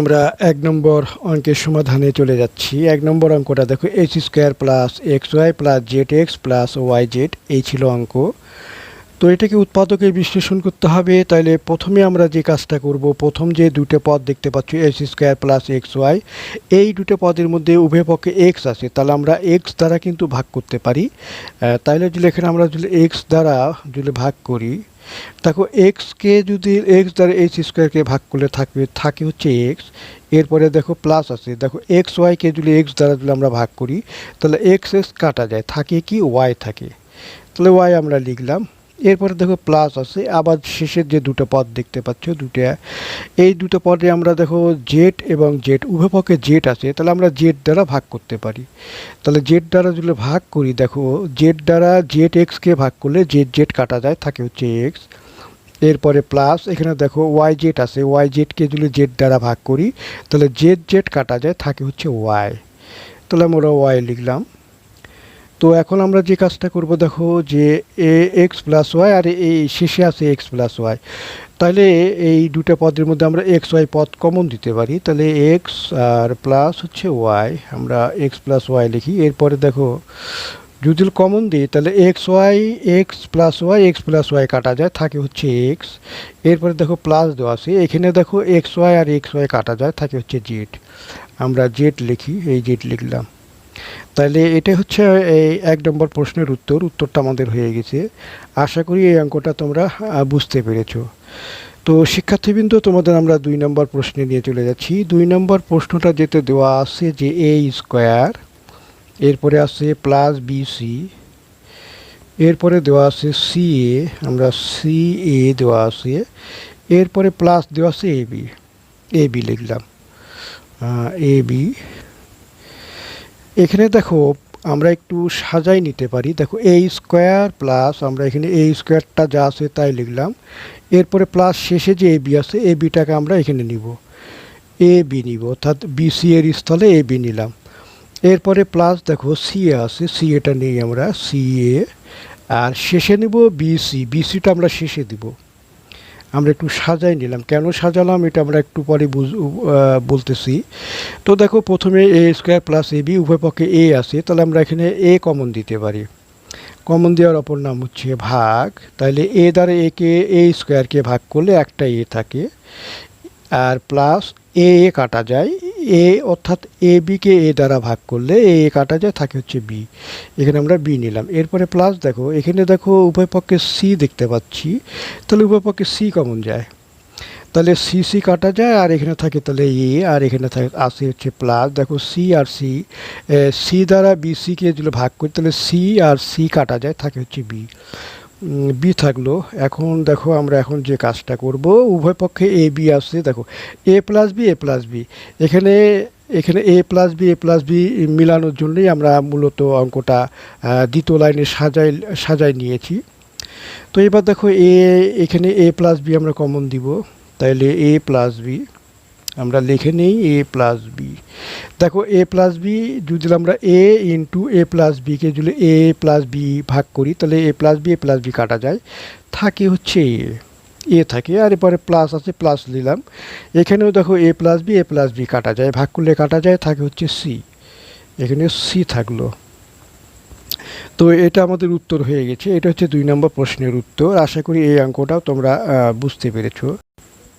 আমরা এক নম্বর অঙ্কের সমাধানে চলে যাচ্ছি। এক নম্বর অঙ্কটা দেখো H square plus X Y plus Z X plus Y Z এই ছিল অঙ্ক। তো এটাকে উৎপাদকে বিশ্লেষণ করতে হবে। তাহলে প্রথমে আমরা যে কাজটা করব, প্রথম যে দুটো পদ দেখতে পাচ্ছি X square plus X Y এই দুটো পদের মধ্যে উভয় পক্ষে এক্স আছে। তাহলে আমরা এক্স দ্বারা কিন্তু ভাগ করতে পারি। তাহলে যদি এখানে আমরা যদি এক্স দ্বারা যদি ভাগ করি দেখো এক্সকে যদি এক্স দ্বারা এইচ স্কোয়ারকে ভাগ করলে থাকবে, থাকে হচ্ছে এক্স এরপরে দেখো প্লাস আছে। দেখো এক্স ওয়াইকে যদি এক্স দ্বারা যদি আমরা ভাগ করি, তাহলে এক্স এক্স কাটা যায়, থাকে কি? ওয়াই থাকে। তাহলে ওয়াই আমরা লিখলাম এরপরে দেখো প্লাস আছে, আবার শেষের যে দুটো পদ দেখতে পাচ্ছ, দুটো, এই দুটো পদে আমরা দেখো জেড এবং জেড উভয় পক্ষে জেড আছে, তাহলে আমরা জেড দ্বারা ভাগ করতে পারি। তাহলে জেড দ্বারা যদি ভাগ করি, দেখো জেড দ্বারা জেড এক্সকে ভাগ করলে জেড জেড কাটা যায়, থাকে হচ্ছে এক্স এরপরে প্লাস এখানে দেখো ওয়াই জেড আছে ওয়াই জেডকে যদি জেড দ্বারা ভাগ করি, তাহলে জেড জেড কাটা যায়, থাকে হচ্ছে ওয়াই তাহলে আমরা ওয়াই লিখলাম। তো এখন আমরা যে কাজটা করব, দেখো যে এ এক্স প্লাস ওয়াই আর এই শেষে আছে এক্স প্লাস ওয়াই। তাহলে এই দুটো পদের মধ্যে আমরা এক্স, ওয়াই পদ কমন দিতে পারি। তাহলে এক্স আর প্লাস হচ্ছে ওয়াই। আমরা এক্স প্লাস ওয়াই লিখি। এরপরে দেখো, যদি কমন দিই তাহলে X, Y, X plus Y, X plus Y কাটা যায়, থাকে হচ্ছে এক্স। এরপরে দেখো প্লাস দেওয়া আছে। এখানে দেখো এক্স, ওয়াই আর এক্স, ওয়াই কাটা যায়, থাকে হচ্ছে জেড। আমরা জেড লিখি, এই জেড লিখলাম। তাহলে এটা হচ্ছে এই এক নম্বর প্রশ্নের উত্তর, উত্তরটা আমাদের হয়ে গেছে। আশা করি এই অঙ্কটা তোমরা বুঝতে পেরেছ। তো শিক্ষার্থীবৃন্দ, তোমাদের আমরা দুই নম্বর প্রশ্নে নিয়ে চলে যাচ্ছি। দুই নম্বর প্রশ্নটা যেতে দেওয়া আছে যে এ স্কোয়ার এরপরে আছে প্লাস বিসি এরপরে দেওয়া আছে সি এ আমরা সি এ দেওয়া আছে, এরপরে প্লাস দেওয়া আছে এ বি এ বি লিখলাম। এ বি এখানে দেখো, আমরা একটু সাজাই নিতে পারি। দেখো এই স্কোয়ার প্লাস আমরা এখানে এই স্কোয়ারটা যা আছে তাই লিখলাম। এরপরে প্লাস শেষে যে এ বি আছে এ বিটাকে আমরা এখানে নিব। এ বি নিব, অর্থাৎ বিসি এর স্থলে এ বি নিলাম। এরপরে প্লাস দেখো সি এ আছে সি এটা নিই আমরা সি এ। আর শেষে নিব বিসি বিসিটা আমরা শেষে দিব। আমরা একটু সাজাই নিলাম। কেন সাজালাম এটা আমরা একটু পরে বলতেছি। তো দেখো প্রথমে A square plus A B, উভয় পক্ষে এ আছে, তাহলে আমরা এখানে এ কমন দিতে পারি। কমন দেওয়ার অপর নাম হচ্ছে ভাগ। তাহলে এ দ্বারা একে এ স্কোয়ারকে ভাগ করলে একটা এ থাকে। আর প্লাস এ এ কাটা যায়। এ অর্থাৎ এ বিকে এ দ্বারা ভাগ করলে এ কাটা যায়, থাকে হচ্ছে বি। এখানে আমরা বি নিলাম। এরপরে প্লাস দেখো, এখানে দেখো উভয় পক্ষে সি দেখতে পাচ্ছি। তাহলে উভয় পক্ষে সি কমন যায়? তাহলে সি সি কাটা যায়, আর এখানে থাকে তাহলে এ, আর এখানে থাকে আসে হচ্ছে প্লাস দেখো সি আর সি সি দ্বারা বি সিকে যদি ভাগ করি, তাহলে সি আর সি কাটা যায়, থাকে হচ্ছে বি বি থাকল। এখন দেখো আমরা এখন যে কাজটা করব, উভয় পক্ষে এ বি আসছে, দেখো। A plus B A plus B এখানে এখানে A plus B A plus B মিলানোর জন্যই আমরা মূলত অঙ্কটা দ্বিতীয় লাইনে সাজাই সাজাই নিয়েছি। তো এবার দেখো এ এখানে এ প্লাস বি আমরা কমন দিব। তাইলে এ প্লাস বি আমরা লিখে নেই এ প্লাস বি দেখো এ প্লাস বি যদি আমরা এ ইন্টু এ প্লাস বিকে যদি এ প্লাস বি ভাগ করি, তাহলে A plus B A plus B কাটা যায়। থাকে হচ্ছে এ এ থাকে, আর এরপরে প্লাস আছে প্লাস নিলাম। এখানেও দেখো A plus B A plus B কাটা যায়। ভাগ করলে কাটা যায়, থাকে হচ্ছে সি এখানে সি থাকল। তো এটা আমাদের উত্তর হয়ে গেছে। এটা হচ্ছে দুই নম্বর প্রশ্নের উত্তর। আশা করি এই অঙ্কটাও তোমরা বুঝতে পেরেছ।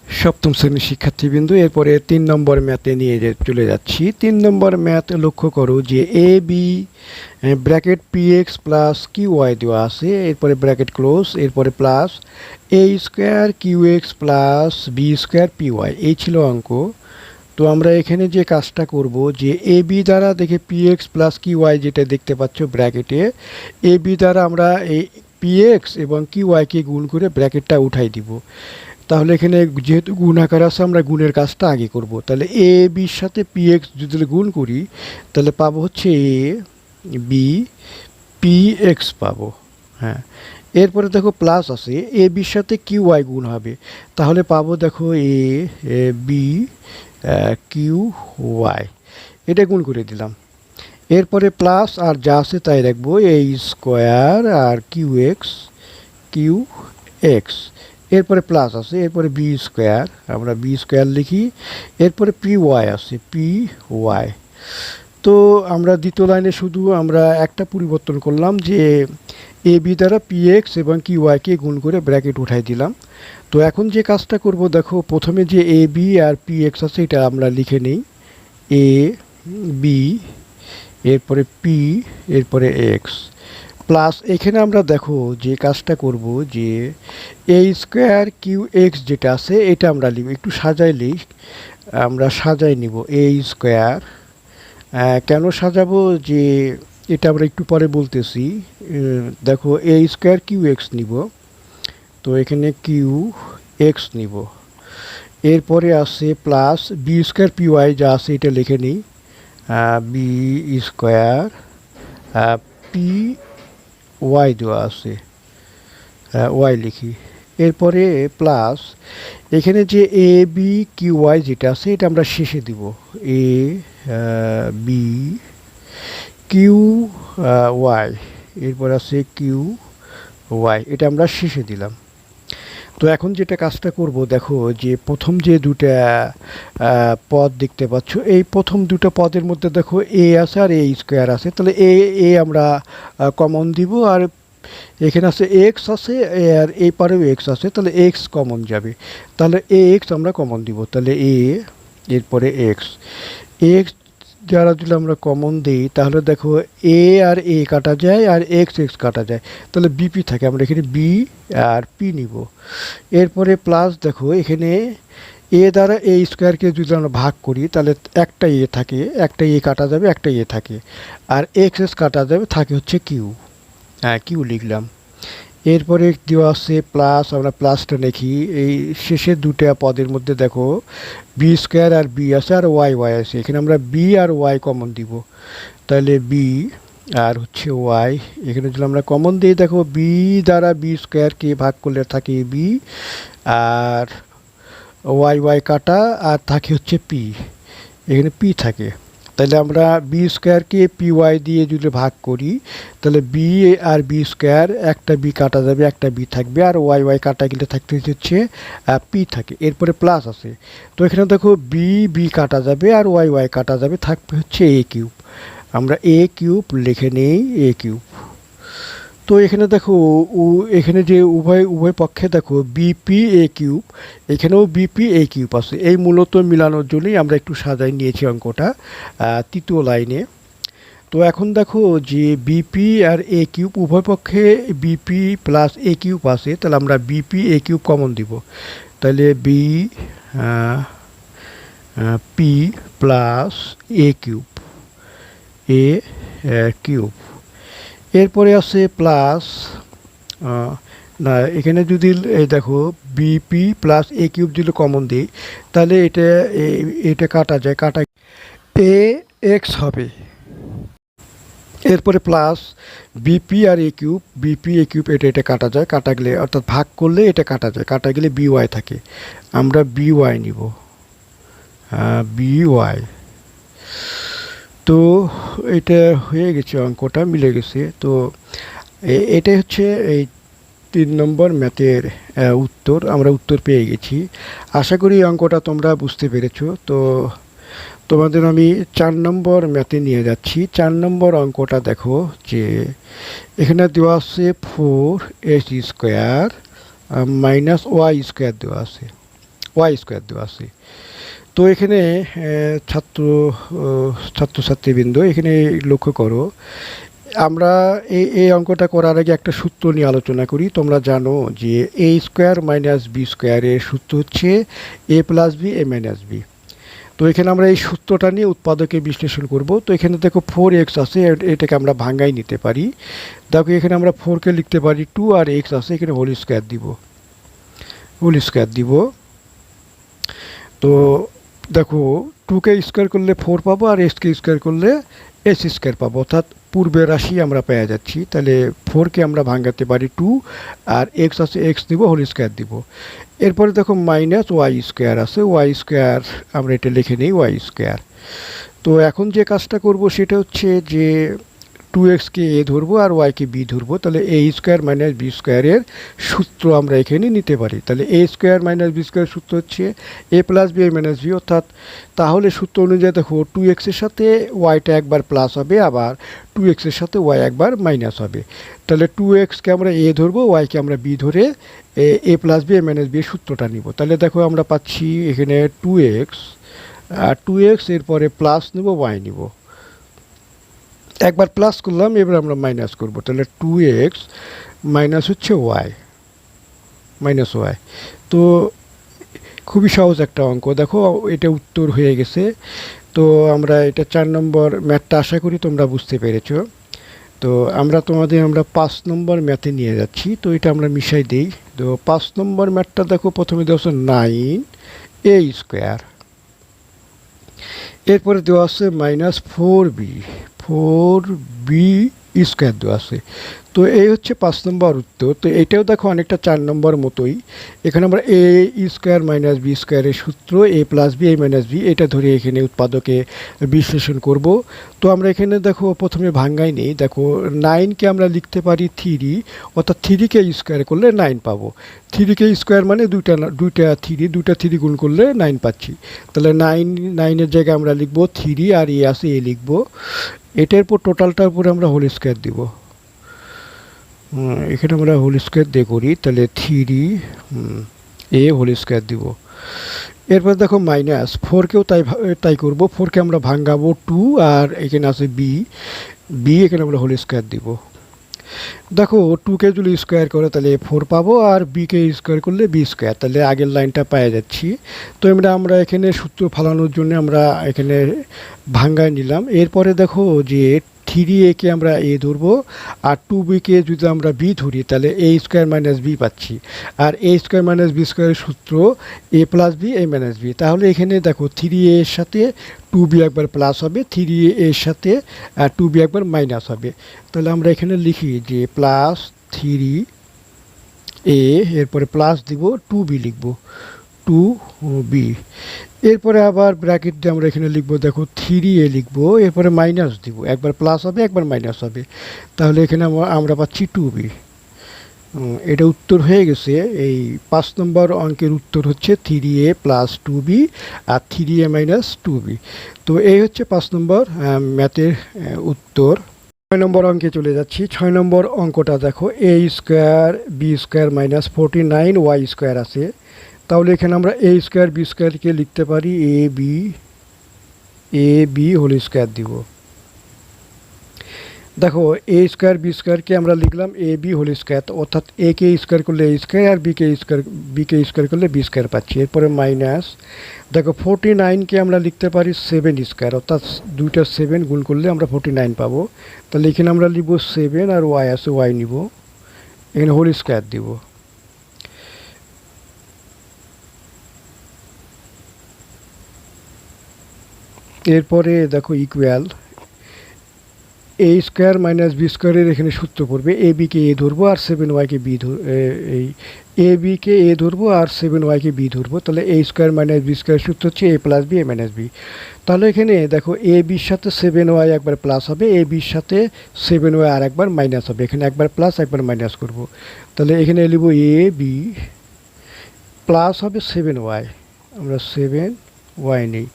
সপ্তম শ্রেণির শিক্ষার্থীবৃন্দু, এরপরে তিন নম্বর ম্যাথে নিয়ে চলে যাচ্ছি। তিন নম্বর ম্যাথ লক্ষ্য করো যে A B bracket P X plus Q Y দেওয়া আছে, এরপরে ব্র্যাকেট ক্লোজ, এরপরে plus A square Q X plus B square P Y এই ছিল অঙ্ক। তো আমরা এখানে যে কাজটা করব যে এ বি দ্বারা দেখে P X plus Q Y যেটা দেখতে পাচ্ছ ব্র্যাকেটে এ বি দ্বারা আমরা এই পি এক্স এবং কিউ ওয়াইকে গুণ করে ব্র্যাকেটটা উঠাই দিব। তাহলে এখানে যেহেতু গুণ আকার আছে, আমরা গুণের কাজটা আগে করব। তাহলে এ বির সাথে পি এক্স যদি গুণ করি, তাহলে পাবো হচ্ছে এ বি পি এক্স পাবো। হ্যাঁ। এরপরে দেখো প্লাস আছে এ বির সাথে কিউ ওয়াই গুণ হবে। তাহলে পাবো দেখো এ বি কিউ ওয়াই এটা গুণ করে দিলাম। এরপরে প্লাস আর যা আছে তাই রাখব এ স্কোয়ার আর কিউ এক্স কিউ এক্স এরপরে প্লাস আছে, এরপরে বি স্কোয়ার আমরা বি স্কোয়ার লিখি, এরপরে পি ওয়াই আছে পি ওয়াই তো আমরা দ্বিতীয় লাইনে শুধু আমরা একটা পরিবর্তন করলাম যে এ বি দ্বারা পি এক্স এবং কি ওয়াইকে গুণ করে ব্র্যাকেট উঠাই দিলাম। তো এখন যে কাজটা করব, দেখো, প্রথমে যে এ বি আর পি এক্স আছে, এটা আমরা লিখে নিই। এ বি এরপরে পি এরপরে এক্স প্লাস এখানে আমরা দেখো যে কাজটা করব যে এ স্কোয়ার কিউ এক্স যেটা আছে, এটা আমরা লিখব, একটু সাজাইলেই আমরা সাজাই নিব এ স্কোয়ার কেন সাজাবো? যে এটা আমরা একটু পরে বলতেছি। দেখো এ স্কোয়ার কিউ এক্স নিব, তো এখানে কিউ এক্স নিব। এরপরে আছে plus B square P Y যা আছে, এটা লিখে নিই। বি স্কোয়ার পি ওয়াই দেওয়া আছে ওয়াই লিখি। এরপরে প্লাস এখানে যে এ বি কিউ ওয়াই যেটা আছে, এটা আমরা শেষে দিব। এ বি কিউ ওয়াই এরপর আছে কিউ ওয়াই এটা আমরা শেষে দিলাম। তো এখন যেটা কাজটা করব, দেখো যে প্রথম যে দুটা পদ দেখতে পাচ্ছ, এই প্রথম দুটো পদের মধ্যে দেখো এ আছে আর এ স্কোয়ার আছে। তাহলে এ এ আমরা কমন দিব আর এখানে আছে এক্স আছে আর এই পারেও এক্স আছে, তাহলে এক্স কমন যাবে। তাহলে এ এক্স আমরা কমন দিব। তাহলে এ, এরপরে এক্স এক্স যারা যদি আমরা কমন দিই, তাহলে দেখো এ আর এ কাটা যায় আর এক্স এক্স কাটা যায়। তাহলে বিপি থাকে, আমরা এখানে বি আর পি নিব। এরপরে প্লাস দেখো, এখানে এ দ্বারা এ স্কোয়ারকে যদি আমরা ভাগ করি, তাহলে একটা এ থাকে, একটা এ কাটা যাবে, একটা এ থাকে। আর এক্স এক্স কাটা যাবে, থাকে হচ্ছে কিউ হ্যাঁ কিউ লিখলাম। এরপরে দেওয়া আছে প্লাস আমরা প্লাসটা লিখি এই শেষের দুটা পদের মধ্যে দেখো বি স্কোয়ার আর বি আছে আর ওয়াই ওয়াই আছে। এখানে আমরা বি আর ওয়াই কমন দিব। তাহলে বি আর হচ্ছে ওয়াই এখানে যদি আমরা কমন দিই, দেখো বি দ্বারা বি স্কোয়ারকে ভাগ করলে থাকে বি আর ওয়াই ওয়াই কাটা, আর থাকে হচ্ছে পি এখানে পি থাকে। তাহলে আমরা বি স্কোয়ারকে পি ওয়াই দিয়ে যদি ভাগ করি, তাহলে বি আর বি স্কোয়ার একটা বি কাটা যাবে, একটা বি থাকবে, আর ওয়াই ওয়াই কাটা গেলে থাকতে হচ্ছে পি থাকে, এরপরে প্লাস আছে। তো এখানে দেখো বি বি কাটা যাবে, আর ওয়াই ওয়াই কাটা যাবে, থাকবে হচ্ছে এ কিউব আমরা এ কিউব লিখে নেই এ কিউব তো এখানে দেখো এখানে যে উভয় উভয় পক্ষে দেখো বিপি এ কিউব এখানেও বিপি এ কিউব আছে। এই মূলত মিলানোর জন্যই আমরা একটু সাজাই নিয়েছি অঙ্কটা তৃতীয় লাইনে। তো এখন দেখো যে বিপি আর এ কিউব উভয় পক্ষে বিপি প্লাস এ কিউব আছে, তাহলে আমরা বিপি এ কিউব কমন দিব। তাহলে B P plus A cube A cube এরপরে আছে প্লাস না, এখানে যদি, এই দেখো B P plus A cube যদি কমন দিই, তাহলে এটা এটা কাটা যায়, কাটা এ এক্স হবে। এরপরে plus BP R A cube B P A cube এটা এটা কাটা যায়, কাটা গেলে, অর্থাৎ ভাগ করলে এটা কাটা যায়, কাটা গেলে বি ওয়াই থাকে। আমরা বি ওয়াই নিব। বি ওয়াই তো এটা হয়ে গেছে, অঙ্কটা মিলে গেছে। তো এটাই হচ্ছে এই তিন নম্বর ম্যাথের উত্তর। আমরা উত্তর পেয়ে গেছি। আশা করি অঙ্কটা তোমরা বুঝতে পেরেছ। তো তোমাদের আমি চার নম্বর ম্যাথে নিয়ে যাচ্ছি। চার নম্বর অঙ্কটা দেখো যে এখানে দেওয়া আছে four S square minus Y square দেওয়া আছে। ওয়াই স্কোয়ার দেওয়া আছে। তো এখানে ছাত্র ছাত্রছাত্রীবৃন্দ, এখানে লক্ষ্য করো, আমরা এই এই অঙ্কটা করার আগে একটা সূত্র নিয়ে আলোচনা করি। তোমরা জানো যে এ স্কোয়ার মাইনাস বি স্কোয়ারের সূত্র হচ্ছে A plus B A minus B তো এখানে আমরা এই সূত্রটা নিয়ে উৎপাদকে বিশ্লেষণ করব। তো এখানে দেখো ফোর এক্স আছে এটাকে আমরা ভাঙ্গাই নিতে পারি। দেখো এখানে আমরা ফোরকে লিখতে পারি টু আর এক্স আছে, এখানে হোল স্কোয়ার দিব। হোল স্কোয়ার দিব। তো দেখো টুকে স্কোয়ার করলে ফোর পাবো আর এসকে স্কোয়ার করলে এস স্কোয়ার পাবো। অর্থাৎ পূর্বে রাশি আমরা পেয়ে যাচ্ছি। তাহলে ফোরকে আমরা ভাঙাতে পারি টু আর এক্স আছে এক্স দিব হোল স্কোয়ার দিব। এরপরে দেখো মাইনাস ওয়াই স্কোয়ার আছে। ওয়াই স্কোয়ার আমরা এটা লিখে নিই ওয়াই স্কোয়ার তো এখন যে কাজটা করব সেটা হচ্ছে যে টু এক্সকে এ ধরবো আর ওয়াইকে বি ধরবো, তাহলে এ স্কোয়ার মাইনাস বি স্কোয়ারের সূত্র আমরা এখানে নিতে পারি। তাহলে A square minus B square সূত্র হচ্ছে A plus B minus B অর্থাৎ তাহলে সূত্র অনুযায়ী দেখো টু এক্সের সাথে ওয়াইটা একবার প্লাস হবে, আবার টু এক্সের সাথে ওয়াই একবার মাইনাস হবে। তাহলে টু এক্সকে আমরা এ ধরবো ওয়াইকে আমরা বি ধরে A plus B minus B সূত্রটা নিব। তাহলে দেখো আমরা পাচ্ছি এখানে টু এক্স আর টু এক্স এরপরে প্লাস নেব ওয়াই নিব। একবার প্লাস করলাম, এবার আমরা মাইনাস করব। তাহলে টু এক্স মাইনাস হচ্ছে ওয়াই মাইনাস ওয়াই তো খুবই সহজ একটা অঙ্ক। দেখো, এটা উত্তর হয়ে গেছে। তো আমরা এটা চার নম্বর ম্যাথটা আশা করি তোমরা বুঝতে পেরেছ। তো আমরা তোমাদের, আমরা পাঁচ নম্বর ম্যাথে নিয়ে যাচ্ছি। তো এটা আমরা মিশাই দিই। তো পাঁচ নম্বর ম্যাথটা দেখো, প্রথমে দেওয়া আছে নাইন এ স্কোয়ার এরপরে দেওয়া আছে minus four B four B square দেওয়া আছে। তো এই হচ্ছে পাঁচ নম্বর উত্তর। তো এটাও দেখো অনেকটা চার নম্বর মতোই। এখানে আমরা এ স্কোয়ার মাইনাস বি স্কোয়ারের সূত্র, A plus B, A minus B, এটা ধরে এখানে উৎপাদকে বিশ্লেষণ করব। তো আমরা এখানে দেখো প্রথমে ভাঙ্গাই নেই দেখো নাইনকে আমরা লিখতে পারি থ্রি অর্থাৎ থ্রিকে স্কোয়ার করলে নাইন পাবো। থ্রিকে স্কোয়ার মানে দুইটা দুইটা থ্রি দুইটা থ্রি গুণ করলে নাইন পাচ্ছি। তাহলে নাইন নাইনের জায়গায় আমরা লিখব থ্রি আর এ আছে, এ লিখব। এটার পর টোটালটার উপরে আমরা হোল স্কোয়ার দিব। এখানে আমরা হোল স্কোয়ার দিয়ে করি, তাহলে থ্রি এ হোল স্কোয়ার দিব। এরপর দেখো মাইনাস ফোরকেও তাই তাই করব। ফোরকে আমরা ভাঙ্গাবো টু আর এখানে আছে বি বি এখানে আমরা হোল স্কোয়ার দিব। দেখো টুকে যদি স্কোয়ার করে, তাহলে ফোর পাবো, আর বিকে স্কোয়ার করলে বি স্কোয়ার তাহলে আগের লাইনটা পেয়ে যাচ্ছি। তো আমরা আমরা এখানে সূত্র ফালানোর জন্য আমরা এখানে ভাঙ্গায় নিলাম। এরপরে দেখো যে থ্রি একে আমরা এ ধরবো আর টু বিকে যদি আমরা বি ধরি, তাহলে এ স্কোয়ার মাইনাস বি পাচ্ছি। আর এ স্কোয়ার মাইনাস বি স্কোয়ারের সূত্র A plus B A minus B তাহলে এখানে দেখো থ্রি এর সাথে টু বি একবার প্লাস হবে, থ্রি এর সাথে টু বি একবার মাইনাস হবে। তাহলে আমরা এখানে লিখি যে প্লাস থ্রি এ এরপরে প্লাস দিব টু বি লিখব। Two B. এরপরে আবার ব্র্যাকেট দিয়ে আমরা এখানে লিখব, দেখো থ্রি এ লিখব, এরপরে মাইনাস দিব। একবার প্লাস হবে, একবার মাইনাস হবে। তাহলে এখানে আমরা- পাচ্ছি টু বি এটা উত্তর হয়ে গেছে। এই পাঁচ নম্বর অঙ্কের উত্তর হচ্ছে three A plus two B R three A minus two B তো এই হচ্ছে পাঁচ নম্বর ম্যাথের উত্তর। ছয় নম্বর অঙ্কে চলে যাচ্ছি। ছয় নম্বর অঙ্কটা দেখো A square B square minus forty nine Y square আছে। তাহলে এখানে আমরা এ স্কোয়ার বি স্কোয়ারকে লিখতে পারি A B A B whole square দিব। দেখো এ স্কোয়ার বি স্কোয়ারকে আমরা লিখলাম এ বি হোল স্কোয়ার অর্থাৎ এ কে স্কোয়ার করলে এ স্কোয়ার আর বি কে স্কোয়ার বি কে স্কোয়ার করলে বি স্কোয়ার পাচ্ছি। এরপরে মাইনাস দেখো ফোরটি নাইনকে আমরা লিখতে পারি সেভেন স্কোয়ার অর্থাৎ দুইটা সেভেন গুণ করলে আমরা ফোরটি নাইন পাবো। তাহলে এখানে আমরা লিখব সেভেন আর ওয়াই আছে ওয়াই নিব। এখানে হোল স্কোয়ার দিব। এরপরে দেখো equal A square minus B স্কোয়ারের এখানে সূত্র পড়বে এ বিকে এ ধরবো আর সেভেন ওয়াইকে বি ধর এই এ বিকে এ ধরবো আর সেভেন ওয়াইকে বি ধরবো, তাহলে A square minus B square সূত্র হচ্ছে A plus B A minus B তাহলে এখানে দেখো এ বির সাথে সেভেন ওয়াই একবার প্লাস হবে এ বির সাথে সেভেন ওয়াই আর একবার মাইনাস হবে, এখানে একবার প্লাস একবার মাইনাস করব। তাহলে এখানে লিখব এ বি প্লাস হবে সেভেন ওয়াই আমরা সেভেন ওয়াই নেই।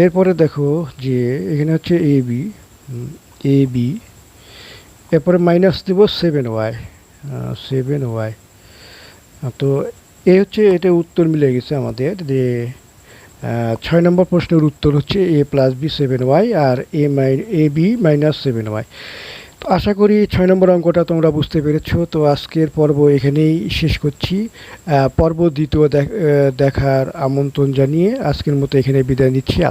এরপরে দেখো যে এখানে হচ্ছে এ বি এ বি এরপরে মাইনাস দেব সেভেন ওয়াই সেভেন ওয়াই তো এ হচ্ছে এটা উত্তর মিলে গেছে আমাদের যে ছয় নম্বর প্রশ্নের উত্তর হচ্ছে A plus B seven Y R A my A B minus seven Y তো আশা করি ছয় নম্বর অঙ্কটা তোমরা বুঝতে পেরেছ। তো আজকের পর্ব এখানেই শেষ করছি। পর্ব দ্বিতীয় দেখ- দেখার আমন্ত্রণ জানিয়ে আজকের মতো এখানে বিদায় নিচ্ছি। আল্লাহ